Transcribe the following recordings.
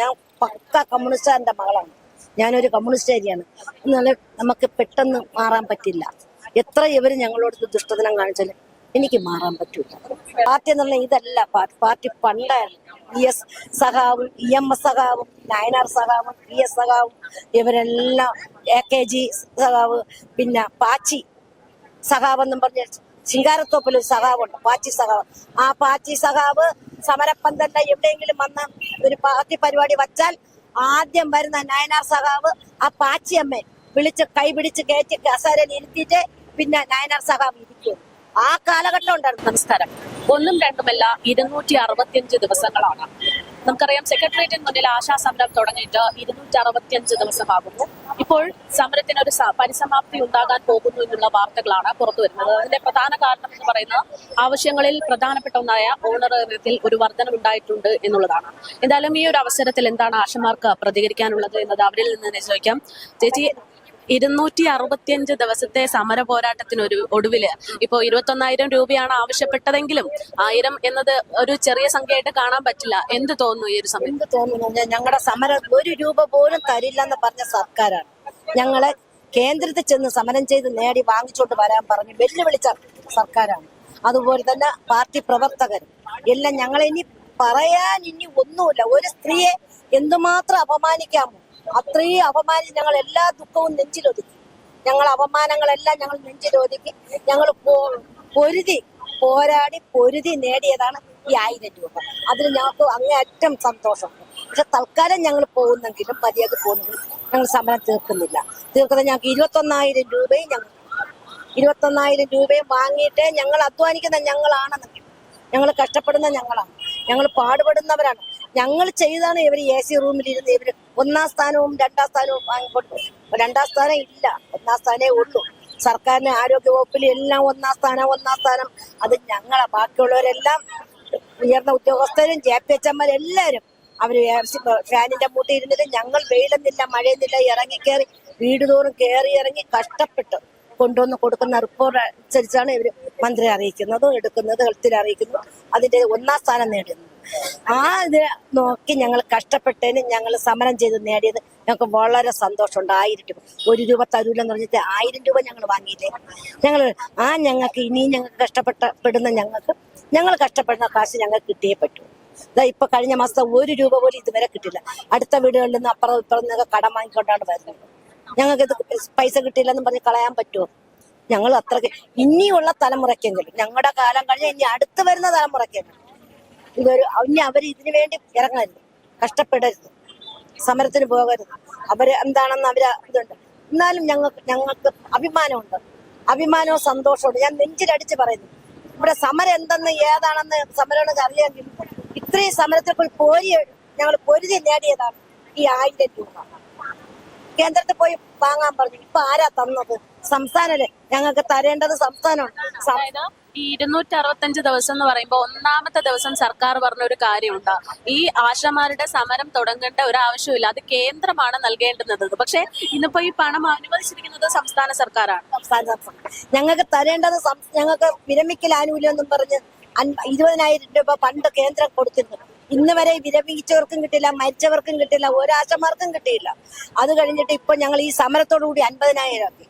ഞാൻ പക്ക കമ്മ്യൂണിസ്റ്റുകാരന്റെ മകളാണ്. ഞാനൊരു കമ്മ്യൂണിസ്റ്റുകാരിയാണ് എന്നാൽ നമുക്ക് പെട്ടെന്ന് മാറാൻ പറ്റില്ല. എത്ര ഇവർ ഞങ്ങളോട് ദുഷ്ടതനം കാണിച്ചാലും എനിക്ക് മാറാൻ പറ്റൂല. പാർട്ടി എന്നുള്ള ഇതല്ല. പാർട്ടി പാർട്ടി പണ്ടായിരുന്നു. ഇ എസ് സഖാവും ഇ എം എസ് സഖാവും നയനാർ സഖാവും പി എസ് സഖാവും ഇവരെല്ലാം എ കെ ജി സഖാവ് പിന്നെ പാച്ചി സഖാവ് എന്നും പറഞ്ഞ ശിങ്കാരത്തോപ്പിൽ ഒരു സഖാവുണ്ട് പാച്ചി സഖാവ്. ആ പാച്ചി സഖാവ് സമരപ്പന്തല്ല എവിടെയെങ്കിലും വന്ന ഒരു പാർട്ടി പരിപാടി വച്ചാൽ ആദ്യം വരുന്ന നയനാർ സഖാവ് ആ പാച്ചി അമ്മയെ വിളിച്ച് കൈ പിടിച്ച് കയറ്റി കസേരയിൽ ഇരുത്തിയിട്ട് പിന്നെ നയനാർ സഖാവ് ഇരിക്കും. ആ കാലഘട്ടം ഉണ്ടായിരുന്നു നമസ്കാരം ഒന്നും രണ്ടുമല്ല ഇരുന്നൂറ്റി അറുപത്തിയഞ്ച് ദിവസങ്ങളാണ്. നമുക്കറിയാം സെക്രട്ടേറിയറ്റിന് മുന്നിൽ ആശാ സമരം തുടങ്ങിയിട്ട് ഇരുന്നൂറ്റി അറുപത്തിയഞ്ച് ദിവസമാകുന്നു. ഇപ്പോൾ സമരത്തിന് ഒരു പരിസമാപ്തി ഉണ്ടാകാൻ പോകുന്നു എന്നുള്ള വാർത്തകളാണ് പുറത്തു വരുന്നത്. അതിന്റെ പ്രധാന കാരണം എന്ന് പറയുന്നത് ആവശ്യങ്ങളിൽ പ്രധാനപ്പെട്ട ഒന്നായ ഓണറേറിയത്തിൽ ഒരു വർധനവുണ്ടായിട്ടുണ്ട് എന്നുള്ളതാണ്. എന്തായാലും ഈ ഒരു അവസരത്തിൽ എന്താണ് ആശമാർക്ക് പ്രതികരിക്കാനുള്ളത് എന്നത് അവരിൽ നിന്ന് തന്നെ ചോദിക്കാം ചേച്ചി ഇരുന്നൂറ്റി അറുപത്തിയഞ്ച് ദിവസത്തെ സമര പോരാട്ടത്തിന് ഒരു ഒടുവിൽ ഇപ്പോ ഇരുപത്തൊന്നായിരം രൂപയാണ് ആവശ്യപ്പെട്ടതെങ്കിലും ആയിരം എന്നത് ഒരു ചെറിയ സംഖ്യയായിട്ട് കാണാൻ പറ്റില്ല. എന്ത് തോന്നുന്നു ഈ ഒരു സമയം എന്ത് തോന്നുന്നു? ഞങ്ങളുടെ സമരം ഒരു രൂപ പോലും തരില്ല എന്ന് പറഞ്ഞ സർക്കാരാണ്. ഞങ്ങളെ കേന്ദ്രത്തിൽ ചെന്ന് സമരം ചെയ്ത് നേടി വാങ്ങിച്ചോണ്ട് വരാൻ പറഞ്ഞ് വെല്ലുവിളിച്ച സർക്കാരാണ്. അതുപോലെ തന്നെ പാർട്ടി പ്രവർത്തകരും. എല്ലാം ഞങ്ങളെ ഇനി പറയാൻ ഇനി ഒന്നുമില്ല. ഒരു സ്ത്രീയെ എന്തുമാത്രം അപമാനിക്കാമോ? അത്രയും അപമാനിച്ച് ഞങ്ങൾ എല്ലാ ദുഃഖവും നെഞ്ചിലൊതുക്കി. ഞങ്ങൾ അപമാനങ്ങളെല്ലാം ഞങ്ങൾ നെഞ്ചിലൊതുക്കി. ഞങ്ങൾ പൊരുതി പോരാടി പൊരുതി നേടിയതാണ് ഈ ആയിരം രൂപ. അതിൽ ഞങ്ങൾക്ക് അങ്ങേയറ്റം സന്തോഷമുണ്ട് പക്ഷെ തൽക്കാലം ഞങ്ങൾ പോകുന്നെങ്കിലും മതിയാക്കി പോകുന്നെങ്കിലും ഞങ്ങൾ സമരം തീർക്കുന്നില്ല. തീർക്കുന്നത് ഞങ്ങൾക്ക് ഇരുപത്തൊന്നായിരം രൂപയും ഞങ്ങൾ ഇരുപത്തൊന്നായിരം രൂപയും വാങ്ങിയിട്ട് ഞങ്ങൾ അധ്വാനിക്കുന്ന ഞങ്ങളാണെന്നെങ്കിൽ ഞങ്ങൾ കഷ്ടപ്പെടുന്ന ഞങ്ങളാണ്. ഞങ്ങൾ പാടുപെടുന്നവരാണ്. ഞങ്ങൾ ചെയ്താണ് ഇവർ എ സി റൂമിൽ ഇരുന്ന് ഇവർ ഒന്നാം സ്ഥാനവും രണ്ടാം സ്ഥാനവും വാങ്ങിക്കൊണ്ടു രണ്ടാം സ്ഥാനം ഇല്ല. ഒന്നാം സ്ഥാനേ ഉള്ളൂ. സർക്കാരിന് ആരോഗ്യ വകുപ്പിൽ എല്ലാം ഒന്നാം സ്ഥാനം ഒന്നാം സ്ഥാനം. അത് ഞങ്ങളെ. ബാക്കിയുള്ളവരെല്ലാം ഉയർന്ന ഉദ്യോഗസ്ഥരും ജെ പി എച്ച് എല്ലാവരും. അവർ ഫാനിന്റെ മൂട്ടി ഇരുന്നിട്ട് ഞങ്ങൾ വെയിലെന്നില്ല മഴയെന്നില്ല ഇറങ്ങിക്കേറി വീട് തോറും കയറി ഇറങ്ങി കഷ്ടപ്പെട്ട് കൊണ്ടുവന്ന് കൊടുക്കുന്ന റിപ്പോർട്ട് അനുസരിച്ചാണ് ഇവർ മന്ത്രി അറിയിക്കുന്നതും എടുക്കുന്നത് ഹെൽത്തിൽ അറിയിക്കുന്നു അതിന്റെ ഒന്നാം സ്ഥാനം നേടുന്നത് ആ ഇത് നോക്കി ഞങ്ങൾ കഷ്ടപ്പെട്ടതിന് ഞങ്ങൾ സമരം ചെയ്ത് നേടിയത് ഞങ്ങൾക്ക് വളരെ സന്തോഷമുണ്ട്. ആയിരം രൂപ. ഒരു രൂപ തരൂലെന്ന് പറഞ്ഞിട്ട് ആയിരം രൂപ ഞങ്ങൾ വാങ്ങിയില്ലേ? ഞങ്ങൾ ആ ഞങ്ങൾക്ക് ഇനിയും ഞങ്ങൾക്ക് കഷ്ടപ്പെട്ടപ്പെടുന്ന ഞങ്ങൾക്ക് ഞങ്ങൾ കഷ്ടപ്പെടുന്ന കാശ് ഞങ്ങൾക്ക് കിട്ടിയേ പറ്റൂ. ഇതാ ഇപ്പൊ കഴിഞ്ഞ മാസത്തെ ഒരു രൂപ പോലും ഇതുവരെ കിട്ടില്ല അടുത്ത വീടുകളിൽ നിന്ന് അപ്പുറം ഇപ്പുറം നിന്നൊക്കെ കടം വാങ്ങിക്കൊണ്ടാണ് വരുന്നത്. ഞങ്ങൾക്ക് ഇത് പൈസ കിട്ടിയില്ലെന്ന് പറഞ്ഞ് കളയാൻ പറ്റുമോ? ഞങ്ങൾ അത്രയ്ക്ക് ഇനിയുള്ള തലമുറയ്ക്കെങ്കിലും ഞങ്ങളുടെ കാലം കഴിഞ്ഞ് ഇനി അടുത്ത് വരുന്ന തലമുറയ്ക്കെങ്കിലും ഇതൊരു ഇനി അവർ ഇതിനു വേണ്ടി ഇറങ്ങരുത്. കഷ്ടപ്പെടരുത്. സമരത്തിന് പോകരുത്. അവർ എന്താണെന്ന് അവർ ഇതുണ്ട്. എന്നാലും ഞങ്ങൾക്ക് ഞങ്ങൾക്ക് അഭിമാനമുണ്ട്. അഭിമാനവും സന്തോഷമുണ്ട് ഞാൻ നെഞ്ചിലടിച്ച് പറയുന്നു. ഇവിടെ സമരം എന്തെന്ന് ഏതാണെന്ന് സമരം അറിയാമെങ്കിൽ ഇത്രയും സമരത്തിൽ പോയി പോരി ഞങ്ങൾ പൊരുതി നേടിയതാണ് ഈ ആയിരം രൂപ. കേന്ദ്രത്തിൽ പോയി വാങ്ങാൻ പറഞ്ഞു. ഇപ്പൊ ആരാ തന്നത്? സംസ്ഥാനല്ലേ? ഞങ്ങൾക്ക് തരേണ്ടത് സംസ്ഥാനമാണ്. ഈ ഇരുന്നൂറ്റി അറുപത്തഞ്ച് ദിവസം എന്ന് പറയുമ്പോൾ ഒന്നാമത്തെ ദിവസം സർക്കാർ പറഞ്ഞ ഒരു കാര്യമുണ്ട്. ഈ ആശമാരുടെ സമരം തുടങ്ങേണ്ട ഒരു ആവശ്യമില്ല. അത് കേന്ദ്രമാണ് നൽകേണ്ടുന്നത്. പക്ഷേ ഇന്നിപ്പോ ഈ പണം അനുവദിച്ചിരിക്കുന്നത് സംസ്ഥാന സർക്കാരാണ്. സംസ്ഥാന സർക്കാർ. ഞങ്ങൾക്ക് തരേണ്ടത് ഞങ്ങൾക്ക് വിരമിക്കൽ ആനുകൂല്യം എന്നും പറഞ്ഞ് ഇരുപതിനായിരം രൂപ പണ്ട് കേന്ദ്രം കൊടുത്തിരുന്നു. ഇന്ന് വരെ വിരമിച്ചവർക്കും കിട്ടില്ല മരിച്ചവർക്കും കിട്ടില്ല ഒരാശമാർക്കും കിട്ടിയില്ല. അത് കഴിഞ്ഞിട്ട് ഇപ്പൊ ഞങ്ങൾ ഈ സമരത്തോടു കൂടി അൻപതിനായിരം ആക്കി.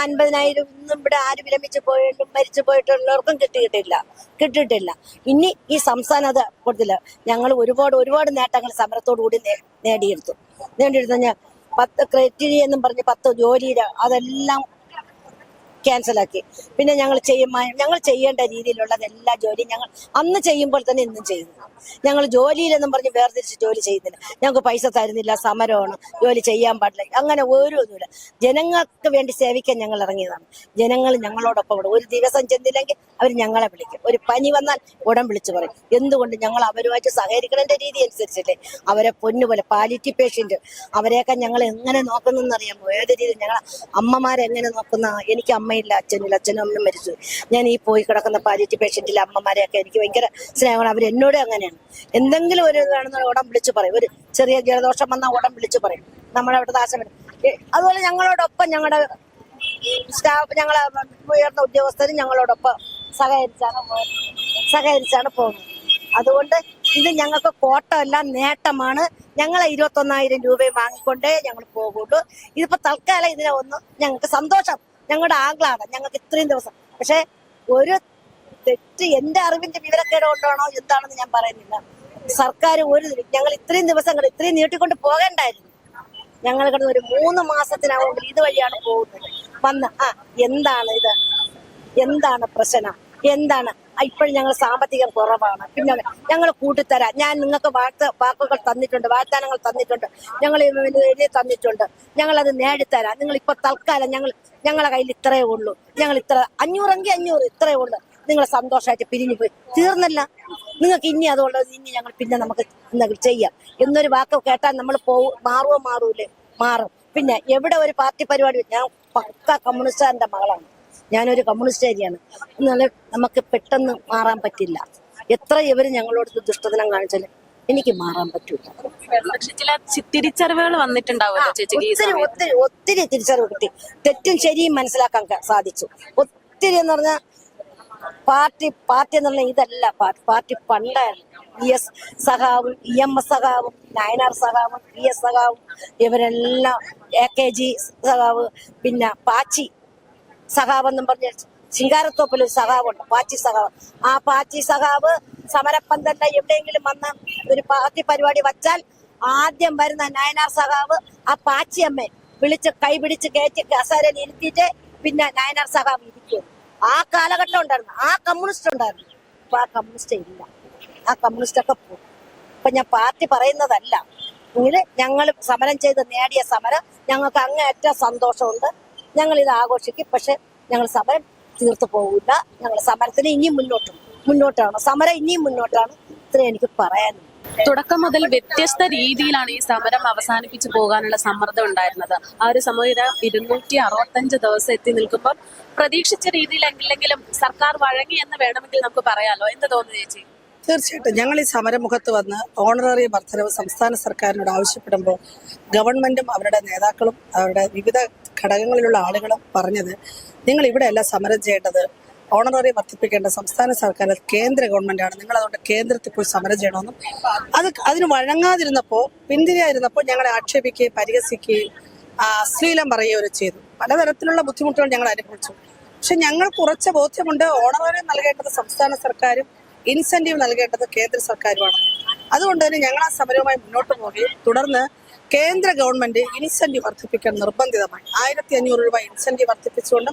അൻപതിനായിരം ഒന്നും ഇവിടെ ആര് വിരമിച്ചു പോയിട്ടും മരിച്ചു പോയിട്ടുള്ളവർക്കും കിട്ടിയിട്ടില്ല. കിട്ടിയിട്ടില്ല. ഇനി ഈ സംസ്ഥാനം അത് കൊടുത്തില്ല. ഞങ്ങൾ ഒരുപാട് ഒരുപാട് നേട്ടങ്ങൾ സമരത്തോടു കൂടി നേടിയെടുത്തു. നേടിയെടുത്തു പത്ത് ക്രൈറ്റീരിയ എന്നും പറഞ്ഞ് പത്ത് ജോലിയിൽ അതെല്ലാം ക്യാൻസലാക്കി പിന്നെ ഞങ്ങൾ ചെയ്യുമ്പോൾ ഞങ്ങൾ ചെയ്യേണ്ട രീതിയിലുള്ളത് എല്ലാ ജോലിയും ഞങ്ങൾ അന്ന് ചെയ്യുമ്പോൾ തന്നെ ഇന്നും ചെയ്യുന്നു. ഞങ്ങൾ ജോലിയിലെന്നും പറഞ്ഞ് വേർതിരിച്ച് ജോലി ചെയ്യുന്നില്ല. ഞങ്ങൾക്ക് പൈസ തരുന്നില്ല സമരമാണ് ജോലി ചെയ്യാൻ പാടില്ല അങ്ങനെ ഒരു ഇതുമില്ല ജനങ്ങൾക്ക് വേണ്ടി സേവിക്കാൻ ഞങ്ങൾ ഇറങ്ങിയതാണ്. ജനങ്ങൾ ഞങ്ങളോടൊപ്പം ഇവിടെ ഒരു ദിവസം ചെന്നില്ലെങ്കിൽ അവർ ഞങ്ങളെ വിളിക്കും. ഒരു പനി വന്നാൽ ഉടൻ വിളിച്ചു പറയും. എന്തുകൊണ്ട് ഞങ്ങൾ അവരുമായിട്ട് സഹകരിക്കണേന്റെ രീതി അനുസരിച്ചല്ലേ? അവരെ പൊന്നുപോലെ പാലിറ്റി പേഷ്യന്റ് അവരെയൊക്കെ ഞങ്ങൾ എങ്ങനെ നോക്കുന്നറിയാമോ ഏത് രീതി ഞങ്ങൾ അമ്മമാരെങ്ങനെ നോക്കുന്ന? എനിക്ക് അമ്മയില്ല അച്ഛനില്ല അച്ഛനും അമ്മയും മരിച്ചു. ഞാൻ ഈ പോയി കിടക്കുന്ന പാലിറ്റി പേഷ്യന്റിലെ അമ്മമാരെയൊക്കെ എനിക്ക് ഭയങ്കര സ്നേഹമാണ്. അവർ എന്നോട് അങ്ങനെയാണ്. എന്തെങ്കിലും ഒരു കാണുന്ന ഉടൻ വിളിച്ചു പറയും. ഒരു ചെറിയ ജലദോഷം വന്നാൽ ഉടൻ വിളിച്ചു പറയും. നമ്മുടെ അവിടുത്തെ ആശം അതുപോലെ ഞങ്ങളോടൊപ്പം ഞങ്ങളുടെ സ്റ്റാഫ് ഞങ്ങളെ ഉയർന്ന ഉദ്യോഗസ്ഥരും ഞങ്ങളോടൊപ്പം സഹകരിച്ചാണ് സഹകരിച്ചാണ് പോകുന്നത്. അതുകൊണ്ട് ഇത് ഞങ്ങൾക്ക് കോട്ടമല്ല നേട്ടമാണ്. ഞങ്ങളെ ഇരുപത്തൊന്നായിരം രൂപയും വാങ്ങിക്കൊണ്ടേ ഞങ്ങൾ പോകുള്ളൂ. ഇതിപ്പോ തൽക്കാലം ഇതിനെ ഒന്ന് ഞങ്ങൾക്ക് സന്തോഷം. ഞങ്ങളുടെ ആഗ്ലാദം ഞങ്ങൾക്ക് ഇത്രയും ദിവസം. പക്ഷെ ഒരു തെറ്റ് എന്റെ അറിവിന്റെ വിവരക്കേട് കൊണ്ടാണോ എന്താണെന്ന് ഞാൻ പറയുന്നില്ല. സർക്കാർ ഒരു ഞങ്ങൾ ഇത്രയും ദിവസങ്ങൾ ഇത്രയും നീട്ടിക്കൊണ്ട് പോകണ്ടായിരുന്നു. ഞങ്ങൾ കിടന്ന് ഒരു മൂന്ന് മാസത്തിനാവുമെങ്കിൽ ഇതുവഴിയാണ് പോകുന്നത്. വന്ന് ആ എന്താണ് ഇത്? എന്താണ് പ്രശ്നം? എന്താണ്? ഇപ്പോഴും ഞങ്ങൾ സാമ്പത്തികം കുറവാണ്. പിന്നെ ഞങ്ങൾ കൂട്ടിത്തരാം. ഞാൻ നിങ്ങൾക്ക് വാർത്ത വാക്കുകൾ തന്നിട്ടുണ്ട് വാഗ്ദാനങ്ങൾ തന്നിട്ടുണ്ട്. ഞങ്ങൾ എഴുതി തന്നിട്ടുണ്ട്. ഞങ്ങൾ അത് നേടിത്തരാം. നിങ്ങൾ ഇപ്പൊ തൽക്കാലം ഞങ്ങൾ ഞങ്ങളുടെ കയ്യിൽ ഇത്രയേ ഉള്ളൂ. ഞങ്ങൾ ഇത്ര അഞ്ഞൂറെങ്കിൽ അഞ്ഞൂറ് ഇത്രയേ ഉള്ളൂ. നിങ്ങൾ സന്തോഷമായിട്ട് പിരിഞ്ഞു പോയി. തീർന്നല്ല. നിങ്ങൾക്ക് ഇനി അതുള്ളത് ഇനി ഞങ്ങൾ പിന്നെ നമുക്ക് എന്തെങ്കിലും ചെയ്യാം. എന്നൊരു വാക്ക് കേട്ടാൽ നമ്മൾ പോവും മാറുമോ മാറൂലേ? മാറും. പിന്നെ എവിടെ ഒരു പാർട്ടി പരിപാടി ഞാൻ പക്ക കമ്മ്യൂണിസ്റ്റുകാരന്റെ മകളാണ്. ഞാനൊരു കമ്മ്യൂണിസ്റ്റുകാരിയാണ് എന്നാലും നമുക്ക് പെട്ടെന്ന് മാറാൻ പറ്റില്ല. എത്ര ഇവർ ഞങ്ങളോട് ദുഷ്ടദിനം കാണിച്ചാലും എനിക്ക് മാറാൻ പറ്റൂല. ചില തിരിച്ചറിവുകൾ വന്നിട്ടുണ്ടാവുമല്ലോ ഒത്തിരി ഒത്തിരി ഒത്തിരി തിരിച്ചറിവ് കിട്ടി. തെറ്റും ശരിയും മനസ്സിലാക്കാൻ സാധിച്ചു. ഒത്തിരി എന്ന് പറഞ്ഞാൽ പാർട്ടി പാർട്ടി എന്ന് പറഞ്ഞ ഇതല്ല. പാർട്ടി പണ്ടായിരുന്നു ഇ എസ് സഖാവും ഇ എം എസ് സഖാവും നയനാർ സഖാവും പി എസ് സഖാവും ഇവരെല്ലാം എ കെ ജി സഖാവ് പിന്നെ പാച്ചി സഖാവ് എന്നും പറഞ്ഞ ശിങ്കാരത്തോപ്പിൽ ഒരു സഖാവുണ്ട് പാച്ചി സഖാവ്. ആ പാച്ചി സഖാവ് സമരപ്പന്തല്ല എവിടെയെങ്കിലും വന്ന ഒരു പാർട്ടി പരിപാടി വച്ചാൽ ആദ്യം വരുന്ന നയനാർ സഖാവ് ആ പാച്ചിയമ്മയെ വിളിച്ച് കൈപിടിച്ച് കയറ്റി കസേരയിൽ ഇരുത്തിയിട്ട് പിന്നെ നയനാർ സഖാവ് ഇരിക്കും. ആ കാലഘട്ടം ഉണ്ടായിരുന്നു. ആ കമ്മ്യൂണിസ്റ്റ് ഉണ്ടായിരുന്നു. ഇപ്പൊ ആ കമ്മ്യൂണിസ്റ്റ് ഇല്ല. ആ കമ്മ്യൂണിസ്റ്റ് ഒക്കെ പോകും ഇപ്പൊ ഞാൻ പാർട്ടി പറയുന്നതല്ല. എങ്കിൽ ഞങ്ങൾ സമരം ചെയ്ത് നേടിയ സമരം ഞങ്ങൾക്ക് അങ്ങേയറ്റം സന്തോഷമുണ്ട്. ഞങ്ങൾ ഇത് ആഘോഷിക്കും. പക്ഷെ ഞങ്ങൾ സമരം തീർത്തു പോകില്ല ഞങ്ങൾ സമരത്തിന് ഇനിയും മുന്നോട്ടും. മുന്നോട്ടാണ്. സമരം ഇനിയും മുന്നോട്ടാണ് ഇത്രയും എനിക്ക് പറയാനുള്ളത് തുടക്കം മുതൽ വ്യത്യസ്ത രീതിയിലാണ് ഈ സമരം അവസാനിപ്പിച്ചു പോകാനുള്ള സമ്മർദ്ദം ഉണ്ടായിരുന്നത്. ആ ഒരു സമയം ഇരുന്നൂറ്റി അറുപത്തഞ്ച് ദിവസം എത്തി നിൽക്കുമ്പോൾ പ്രതീക്ഷിച്ച രീതിയിലെങ്കിലും സർക്കാർ വഴങ്ങി എന്ന് വേണമെങ്കിൽ നമുക്ക് പറയാലോ? എന്ത് തോന്നുന്നു ചേച്ചി? തീർച്ചയായിട്ടും. ഞങ്ങൾ ഈ സമരമുഖത്ത് വന്ന് ഓണററി വർദ്ധനവ് സംസ്ഥാന സർക്കാരിനോട് ആവശ്യപ്പെടുമ്പോൾ ഗവൺമെന്റും അവരുടെ നേതാക്കളും അവരുടെ വിവിധ ഘടകങ്ങളിലുള്ള ആളുകളും പറഞ്ഞത്. നിങ്ങൾ ഇവിടെയല്ല സമരം ചെയ്യേണ്ടത്. ഓണററി വർദ്ധിപ്പിക്കേണ്ട സംസ്ഥാന സർക്കാർ കേന്ദ്ര ഗവൺമെന്റാണ്. നിങ്ങൾ അതുകൊണ്ട് കേന്ദ്രത്തിൽ പോയി സമരം ചെയ്യണമെന്നും അത് അതിന് വഴങ്ങാതിരുന്നപ്പോൾ പിന്തിരിയായിരുന്നപ്പോൾ ഞങ്ങളെ ആക്ഷേപിക്കുകയും പരിഹസിക്കുകയും അശ്ലീലം പറയുകയും ചെയ്തു. പലതരത്തിലുള്ള ബുദ്ധിമുട്ടുകൾ ഞങ്ങൾ അനുഭവിച്ചു. പക്ഷെ ഞങ്ങൾ കുറച്ച് ബോധ്യമുണ്ട് ഓണററി നൽകേണ്ടത് സംസ്ഥാന സർക്കാരും ഇൻസെന്റീവ് നൽകേണ്ടത് കേന്ദ്ര സർക്കാരുമാണ്. അതുകൊണ്ട് തന്നെ ഞങ്ങൾ ആ സമരവുമായി മുന്നോട്ട് പോവുകയും തുടർന്ന് കേന്ദ്ര ഗവൺമെന്റ് ഇൻസെന്റീവ് വർദ്ധിപ്പിക്കാൻ നിർബന്ധിതമായി. ആയിരത്തി അഞ്ഞൂറ് രൂപ ഇൻസെന്റീവ് വർദ്ധിപ്പിച്ചുകൊണ്ട്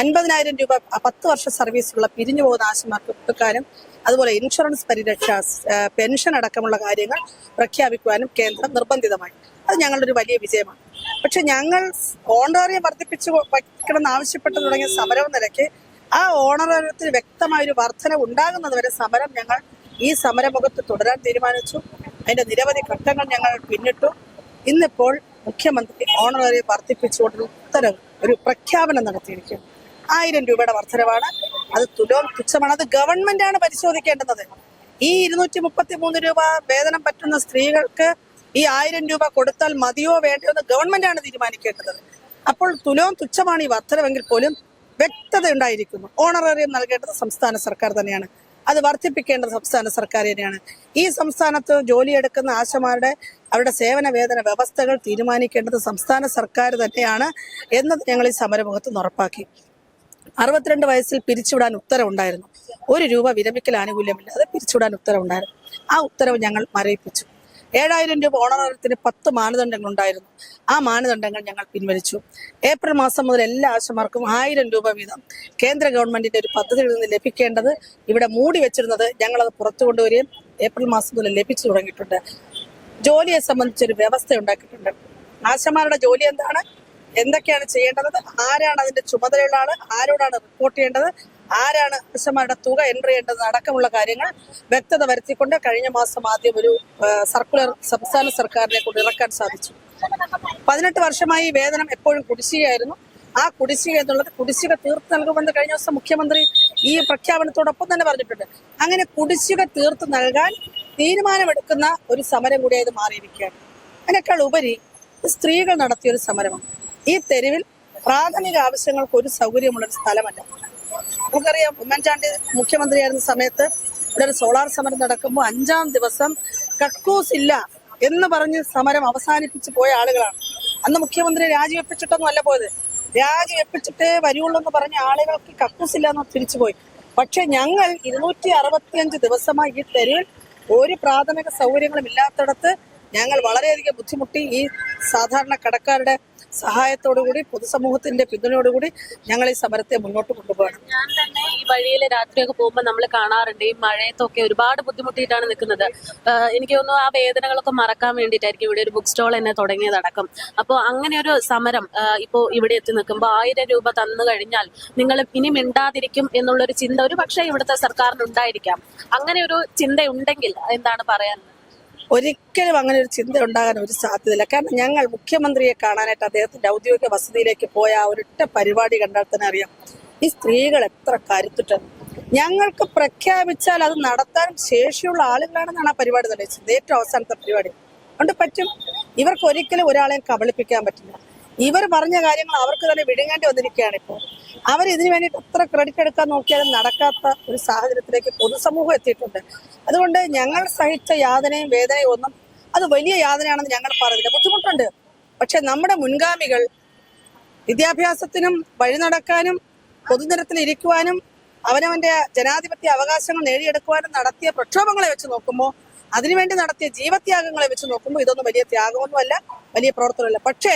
അൻപതിനായിരം രൂപ പത്ത് വർഷ സർവീസുള്ള പിരിഞ്ഞു പോകുന്ന ആശമാർക്ക് കൊടുക്കാനും അതുപോലെ ഇൻഷുറൻസ് പരിരക്ഷ പെൻഷൻ അടക്കമുള്ള കാര്യങ്ങൾ പ്രഖ്യാപിക്കുവാനും കേന്ദ്രം നിർബന്ധിതമായി. അത് ഞങ്ങളുടെ ഒരു വലിയ വിജയമാണ്. പക്ഷെ ഞങ്ങൾ ഓണറേറിയം വർദ്ധിപ്പിച്ചു വയ്ക്കണമെന്ന് ആവശ്യപ്പെട്ടു തുടങ്ങിയ സമരവും നിലയ്ക്ക് ആ ഓണറേറിയത്തിൽ വ്യക്തമായ ഒരു വർധന ഉണ്ടാകുന്നതുവരെ സമരം ഞങ്ങൾ ഈ സമരമുഖത്ത് തുടരാൻ തീരുമാനിച്ചു. അതിന്റെ നിരവധി ഘട്ടങ്ങൾ ഞങ്ങൾ പിന്നിട്ടു. ഇന്നിപ്പോൾ മുഖ്യമന്ത്രി ഓണറേറിയം വർദ്ധിപ്പിച്ചുകൊണ്ടൊരു ഉത്തരവ് ഒരു പ്രഖ്യാപനം നടത്തിയിരിക്കുന്നു. ആയിരം രൂപയുടെ വർധനവാണ്. അത് തുലോം തുച്ഛമാണ്. അത് ഗവൺമെന്റാണ് പരിശോധിക്കേണ്ടത് ഈ ഇരുന്നൂറ്റി മുപ്പത്തി മൂന്ന് രൂപ വേതനം പറ്റുന്ന സ്ത്രീകൾക്ക് ഈ ആയിരം രൂപ കൊടുത്താൽ മതിയോ വേണ്ടയോ എന്ന് ഗവൺമെന്റാണ് തീരുമാനിക്കേണ്ടത്. അപ്പോൾ തുലോം തുച്ഛമാണ് ഈ വർധനവെങ്കിൽ പോലും വ്യക്തത ഉണ്ടായിരിക്കുന്നു ഓണറേറിയം നൽകേണ്ടത് സംസ്ഥാന സർക്കാർ തന്നെയാണ്. അത് വർദ്ധിപ്പിക്കേണ്ടത് സംസ്ഥാന സർക്കാർ തന്നെയാണ്. ഈ സംസ്ഥാനത്ത് ജോലിയെടുക്കുന്ന ആശമാരുടെ അവരുടെ സേവന വേതന വ്യവസ്ഥകൾ തീരുമാനിക്കേണ്ടത് സംസ്ഥാന സർക്കാർ തന്നെയാണ് എന്നത് ഞങ്ങൾ ഈ സമരമുഖത്ത് ഉറപ്പാക്കി. അറുപത്തിരണ്ട് വയസ്സിൽ പിരിച്ചുവിടാൻ ഉത്തരവുണ്ടായിരുന്നു. ഒരു രൂപ വിരമിക്കൽ ആനുകൂല്യമില്ലാതെ പിരിച്ചുവിടാൻ ഉത്തരവുണ്ടായിരുന്നു. ആ ഉത്തരവ് ഞങ്ങൾ മരവിപ്പിച്ചു. ഏഴായിരം രൂപ ഓണറത്തിന് പത്ത് മാനദണ്ഡങ്ങൾ ഉണ്ടായിരുന്നു. ആ മാനദണ്ഡങ്ങൾ ഞങ്ങൾ പിൻവലിച്ചു. ഏപ്രിൽ മാസം മുതൽ എല്ലാ ആശമാർക്കും ആയിരം രൂപ വീതം കേന്ദ്ര ഗവൺമെന്റിന്റെ ഒരു പദ്ധതിയിൽ നിന്ന് ലഭിക്കേണ്ടത് ഇവിടെ മൂടി വെച്ചിരുന്നത് ഞങ്ങളത് പുറത്തു കൊണ്ടുവരികയും ഏപ്രിൽ മാസം മുതൽ ലഭിച്ചു തുടങ്ങിയിട്ടുണ്ട്. ജോലിയെ സംബന്ധിച്ചൊരു വ്യവസ്ഥ ഉണ്ടാക്കിയിട്ടുണ്ട്. ആശമാരുടെ ജോലി എന്താണ്? എന്തൊക്കെയാണ് ചെയ്യേണ്ടത്? ആരാണ് അതിന്റെ ചുമതലയുള്ള ആരോടാണ് റിപ്പോർട്ട് ചെയ്യേണ്ടത്? ആരാണ് പുരുഷന്മാരുടെ തുക എൻട്രി ചെയ്യേണ്ടത് അടക്കമുള്ള കാര്യങ്ങൾ വ്യക്തത വരുത്തിക്കൊണ്ട് കഴിഞ്ഞ മാസം ആദ്യം ഒരു സർക്കുലർ സംസ്ഥാന സർക്കാരിനെ കൊണ്ട് ഇറക്കാൻ സാധിച്ചു. പതിനെട്ട് വർഷമായി വേതനം എപ്പോഴും കുടിശ്ശികയായിരുന്നു. ആ കുടിശ്ശിക എന്നുള്ളത് കുടിശ്ശിക തീർത്ത് നൽകുമെന്ന് കഴിഞ്ഞ ദിവസം മുഖ്യമന്ത്രി ഈ പ്രഖ്യാപനത്തോടൊപ്പം തന്നെ പറഞ്ഞിട്ടുണ്ട്. അങ്ങനെ കുടിശ്ശിക തീർത്ത് നൽകാൻ തീരുമാനമെടുക്കുന്ന ഒരു സമരം കൂടി അത് മാറിയിരിക്കുകയാണ്. അതിനേക്കാൾ ഉപരി സ്ത്രീകൾ നടത്തിയ ഒരു സമരമാണ്. ഈ തെരുവിൽ പ്രാഥമിക ആവശ്യങ്ങൾക്ക് ഒരു സൗകര്യമുള്ള ഒരു സ്ഥലമല്ല. നമുക്കറിയാം ഉമ്മൻചാണ്ടി മുഖ്യമന്ത്രിയായിരുന്ന സമയത്ത് ഇവിടെ ഒരു സോളാർ സമരം നടക്കുമ്പോൾ അഞ്ചാം ദിവസം കക്കൂസ് ഇല്ല എന്ന് പറഞ്ഞ് സമരം അവസാനിപ്പിച്ച് പോയ ആളുകളാണ്. അന്ന് മുഖ്യമന്ത്രി രാജിവെപ്പിച്ചിട്ടൊന്നും അല്ല പോയത്. രാജിവെപ്പിച്ചിട്ടേ വരുള്ളൂ എന്ന് പറഞ്ഞ ആളുകൾക്ക് കക്കൂസ് ഇല്ല എന്ന് തിരിച്ചുപോയി പക്ഷെ ഞങ്ങൾ ഇരുന്നൂറ്റി അറുപത്തിയഞ്ച് ദിവസമായി ഈ തെരുവിൽ ഒരു പ്രാഥമിക സൗകര്യങ്ങളും ഇല്ലാത്തിടത്ത് ഞങ്ങൾ വളരെയധികം ബുദ്ധിമുട്ടി ഈ സാധാരണ കടക്കാരുടെ സഹായത്തോടുകൂടി പൊതുസമൂഹത്തിന്റെ പിന്തുണയോടുകൂടി ഞങ്ങൾ ഈ സമരത്തെ മുന്നോട്ട് കൊണ്ടുപോകണം. ഞാൻ തന്നെ ഈ വഴിയിൽ രാത്രിയൊക്കെ പോകുമ്പോൾ നമ്മൾ കാണാറുണ്ട്. ഈ മഴയത്തൊക്കെ ഒരുപാട് ബുദ്ധിമുട്ടിയിട്ടാണ് നിൽക്കുന്നത്. എനിക്ക് തോന്നുന്നു ആ വേദനകളൊക്കെ മറക്കാൻ വേണ്ടിയിട്ടായിരിക്കും ഇവിടെ ഒരു ബുക്ക് സ്റ്റോൾ തന്നെ തുടങ്ങിയതടക്കം. അപ്പോൾ അങ്ങനെ ഒരു സമരം ഇപ്പോൾ ഇവിടെ എത്തി നിൽക്കുമ്പോൾ ആയിരം രൂപ തന്നു കഴിഞ്ഞാൽ നിങ്ങൾ ഇനി മിണ്ടാതിരിക്കും എന്നുള്ളൊരു ചിന്ത ഒരു പക്ഷേ ഇവിടുത്തെ സർക്കാരിന് ഉണ്ടായിരിക്കാം അങ്ങനെ ഒരു ചിന്തയുണ്ടെങ്കിൽ എന്താണ് പറയാൻ ഒരിക്കലും അങ്ങനെ ഒരു ചിന്ത ഉണ്ടാകാൻ ഒരു സാധ്യതയില്ല. കാരണം ഞങ്ങൾ മുഖ്യമന്ത്രിയെ കാണാനായിട്ട് അദ്ദേഹത്തിന്റെ ഔദ്യോഗിക വസതിയിലേക്ക് പോയ ആ ഒരൊറ്റ പരിപാടി കണ്ടാൽ തന്നെ അറിയാം. ഈ സ്ത്രീകൾ എത്ര കരുത്തുറ്റാണ് ഞങ്ങൾക്ക് പ്രഖ്യാപിച്ചാൽ അത് നടത്താൻ ശേഷിയുള്ള ആളുകളാണെന്നാണ് ആ പരിപാടി തെളിയിച്ചത് ഏറ്റവും അവസാനത്തെ പരിപാടി. അതുകൊണ്ട് പറ്റും ഇവർക്ക് ഒരിക്കലും ഒരാളെയും കബളിപ്പിക്കാൻ പറ്റില്ല. ഇവർ പറഞ്ഞ കാര്യങ്ങൾ അവർക്ക് തന്നെ വിഴുങ്ങേണ്ടി വന്നിരിക്കുകയാണ് ഇപ്പോൾ. അവർ ഇതിനു വേണ്ടിയിട്ട് എത്ര ക്രെഡിറ്റ് എടുക്കാൻ നോക്കിയാലും നടക്കാത്ത ഒരു സാഹചര്യത്തിലേക്ക് പൊതുസമൂഹം എത്തിയിട്ടുണ്ട്. അതുകൊണ്ട് ഞങ്ങൾ സഹിച്ച യാതനയും വേദനയും ഒന്നും അത് വലിയ യാതനയാണെന്ന് ഞങ്ങൾ പറയുന്നില്ല ബുദ്ധിമുട്ടുണ്ട്. പക്ഷെ നമ്മുടെ മുൻഗാമികൾ വിദ്യാഭ്യാസത്തിനും വഴി നടക്കാനും പൊതുനിരത്തിൽ ഇരിക്കുവാനും അവനവന്റെ ജനാധിപത്യ അവകാശങ്ങൾ നേടിയെടുക്കുവാനും നടത്തിയ പ്രക്ഷോഭങ്ങളെ വെച്ച് നോക്കുമ്പോൾ അതിനുവേണ്ടി നടത്തിയ ജീവത്യാഗങ്ങളെ വെച്ച് നോക്കുമ്പോൾ ഇതൊന്നും വലിയ ത്യാഗമൊന്നുമല്ല വലിയ പ്രവർത്തനമല്ല. പക്ഷേ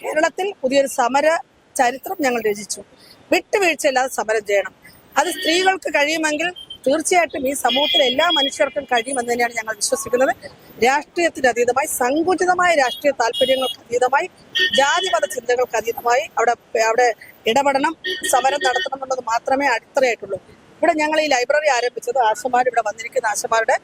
കേരളത്തിൽ പുതിയൊരു സമര ചരിത്രം ഞങ്ങൾ രചിച്ചു. വിട്ടുവീഴ്ചയില്ലാതെ സമരം ചെയ്യണം. അത് സ്ത്രീകൾക്ക് കഴിയുമെങ്കിൽ തീർച്ചയായിട്ടും ഈ സമൂഹത്തിലെ എല്ലാ മനുഷ്യർക്കും കഴിയുമെന്ന് തന്നെയാണ് ഞങ്ങൾ വിശ്വസിക്കുന്നത്. രാഷ്ട്രീയത്തിന് അതീതമായി സങ്കുചിതമായ രാഷ്ട്രീയ താല്പര്യങ്ങൾക്ക് അതീതമായി ജാതിമത ചിന്തകൾക്ക് അതീതമായി അവിടെ അവിടെ ഇടപെടണം സമരം നടത്തണം എന്നത് മാത്രമേ അടിത്തറയായിട്ടുള്ളൂ. ഇവിടെ ഞങ്ങൾ ഈ ലൈബ്രറി ആരംഭിച്ചത് ആശമാർ ഇവിടെ വന്നിരിക്കുന്ന ആശമാരുടെ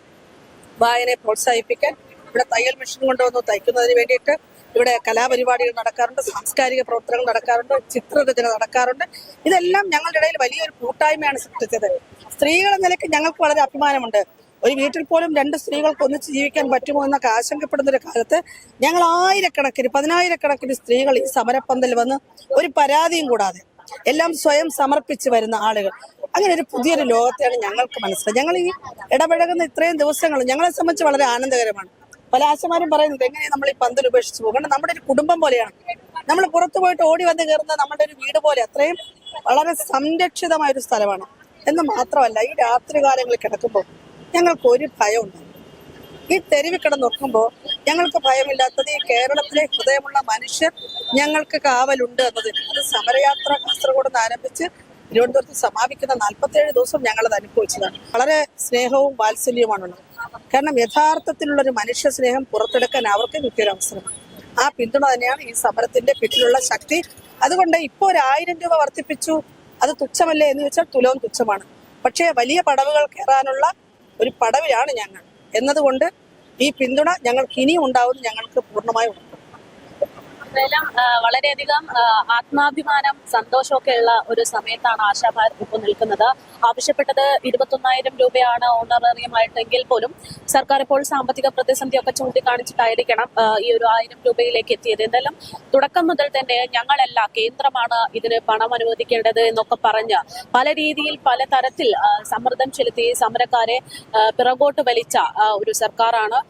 വായനയെ പ്രോത്സാഹിപ്പിക്കാൻ. ഇവിടെ തയ്യൽ മെഷീൻ കൊണ്ടുവന്ന് തയ്ക്കുന്നതിന് വേണ്ടിയിട്ട് ഇവിടെ കലാപരിപാടികൾ നടക്കാറുണ്ട് സാംസ്കാരിക പ്രവർത്തനങ്ങൾ നടക്കാറുണ്ട് ചിത്രരചന നടക്കാറുണ്ട്. ഇതെല്ലാം ഞങ്ങളുടെ ഇടയിൽ വലിയൊരു കൂട്ടായ്മയാണ് സൃഷ്ടിച്ചത്. സ്ത്രീകൾ നിലയ്ക്ക് ഞങ്ങൾക്ക് വളരെ അഭിമാനമുണ്ട്. ഒരു വീട്ടിൽ പോലും രണ്ട് സ്ത്രീകൾക്ക് ഒന്നിച്ച് ജീവിക്കാൻ പറ്റുമോ എന്നൊക്കെ ആശങ്കപ്പെടുന്ന ഒരു കാലത്ത് ഞങ്ങൾ ആയിരക്കണക്കിന് പതിനായിരക്കണക്കിന് സ്ത്രീകൾ ഈ സമരപ്പന്തൽ വന്ന് ഒരു പരാതിയും കൂടാതെ എല്ലാം സ്വയം സമർപ്പിച്ച് വരുന്ന ആളുകൾ. അങ്ങനെ ഒരു പുതിയൊരു ലോകത്തെയാണ് ഞങ്ങൾക്ക് മനസ്സിലായത്. ഞങ്ങൾ ഈ ഇടപഴകുന്ന ഇത്രയും ദിവസങ്ങൾ ഞങ്ങളെ സംബന്ധിച്ച് വളരെ ആനന്ദകരമാണ്. പല ആശമാരും പറയുന്നത് എങ്ങനെയാണ് നമ്മൾ ഈ പന്തൽ ഉപേക്ഷിച്ച് പോകും കാരണം നമ്മുടെ ഒരു കുടുംബം പോലെയാണ്. നമ്മൾ പുറത്തു പോയിട്ട് ഓടി വന്ന് കയറുന്ന നമ്മുടെ ഒരു വീട് പോലെ അത്രയും വളരെ സംരക്ഷിതമായ ഒരു സ്ഥലമാണ്. എന്ന് മാത്രമല്ല ഈ രാത്രി കാലങ്ങളിൽ കിടക്കുമ്പോൾ ഞങ്ങൾക്ക് ഒരു ഭയമുണ്ട്. ഈ തെരുവിൽ നോക്കുമ്പോൾ ഞങ്ങൾക്ക് ഭയമില്ലാത്തത് ഈ കേരളത്തിലെ ഹൃദയമുള്ള മനുഷ്യർ ഞങ്ങൾക്ക് കാവലുണ്ട് എന്നത്. അത് സമരയാത്ര കാസർഗോഡ് നിന്ന് ആരംഭിച്ച് തിരുവനന്തപുരത്ത് സമാപിക്കുന്ന നാൽപ്പത്തേഴ് ദിവസം ഞങ്ങളത് അനുഭവിച്ചതാണ്. വളരെ സ്നേഹവും വാത്സല്യവുമാണുള്ളത്. കാരണം യഥാർത്ഥത്തിലുള്ള ഒരു മനുഷ്യ സ്നേഹം പുറത്തെടുക്കാൻ അവർക്ക് കിട്ടിയൊരു അവസരമാണ് ആ പിന്തുണ തന്നെയാണ് ഈ സമരത്തിന്റെ പിന്നിലുള്ള ശക്തി. അതുകൊണ്ട് ഇപ്പോൾ ഒരു ആയിരം രൂപ വർദ്ധിപ്പിച്ചു. അത് തുച്ഛമല്ലേ എന്ന് ചോദിച്ചാൽ തുലവും തുച്ഛമാണ്. പക്ഷേ വലിയ പടവുകൾ കയറാനുള്ള ഒരു പടവിലാണ് ഞങ്ങൾ. എന്നതുകൊണ്ട് ഈ പിന്തുണ ഞങ്ങൾക്ക് ഇനിയും ഉണ്ടാവുമെന്ന് ഞങ്ങൾക്ക് പൂർണമായും എന്തായാലും വളരെയധികം ആത്മാഭിമാനം സന്തോഷമൊക്കെ ഉള്ള ഒരു സമയത്താണ് ആശാഭാരത് ഇപ്പോൾ നിൽക്കുന്നത്. ആവശ്യപ്പെട്ടത് ഇരുപത്തൊന്നായിരം രൂപയാണ് ഓണറേറിയമായിട്ടെങ്കിൽ പോലും സർക്കാർ ഇപ്പോൾ സാമ്പത്തിക പ്രതിസന്ധിയൊക്കെ ചൂണ്ടിക്കാണിച്ചിട്ടായിരിക്കണം ഈ ഒരു ആയിരം രൂപയിലേക്ക് എത്തിയത്. എന്തായാലും തുടക്കം മുതൽ തന്നെ ഞങ്ങളല്ല കേന്ദ്രമാണ് ഇതിന് പണം അനുവദിക്കേണ്ടത് എന്നൊക്കെ പറഞ്ഞ് പല രീതിയിൽ പല തരത്തിൽ സമ്മർദ്ദം ചെലുത്തി സമരക്കാരെ പിറകോട്ട് വലിച്ച ഒരു സർക്കാരാണ്.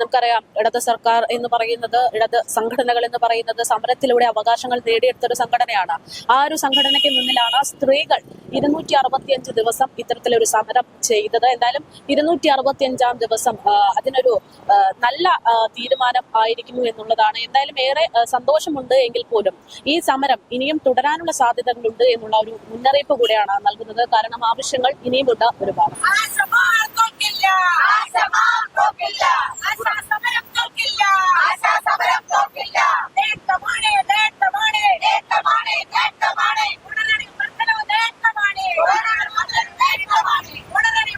നമുക്കറിയാം ഇടത് സർക്കാർ എന്ന് പറയുന്നത് ഇടത് സംഘടനകൾ എന്ന് പറയുന്നത് സമരത്തിലൂടെ അവകാശങ്ങൾ നേടിയെടുത്ത ഒരു സംഘടനയാണ്. ആ ഒരു സംഘടനയ്ക്ക് മുന്നിലാണ് സ്ത്രീകൾ ഇരുന്നൂറ്റി അറുപത്തിയഞ്ച് ദിവസം ഇത്തരത്തിലൊരു സമരം ചെയ്തത്. എന്തായാലും ഇരുന്നൂറ്റി അറുപത്തിയഞ്ചാം ദിവസം അതിനൊരു നല്ല തീരുമാനം ആയിരിക്കുന്നു എന്നുള്ളതാണ്. എന്തായാലും ഏറെ സന്തോഷമുണ്ട് എങ്കിൽ പോലും ഈ സമരം ഇനിയും തുടരാനുള്ള സാധ്യതകളുണ്ട് എന്നുള്ള ഒരു മുന്നറിയിപ്പ് കൂടെയാണ് നൽകുന്നത്. കാരണം ആവശ്യങ്ങൾ ഇനിയുമുണ്ട് ഒരുപാട്. ഉടനടി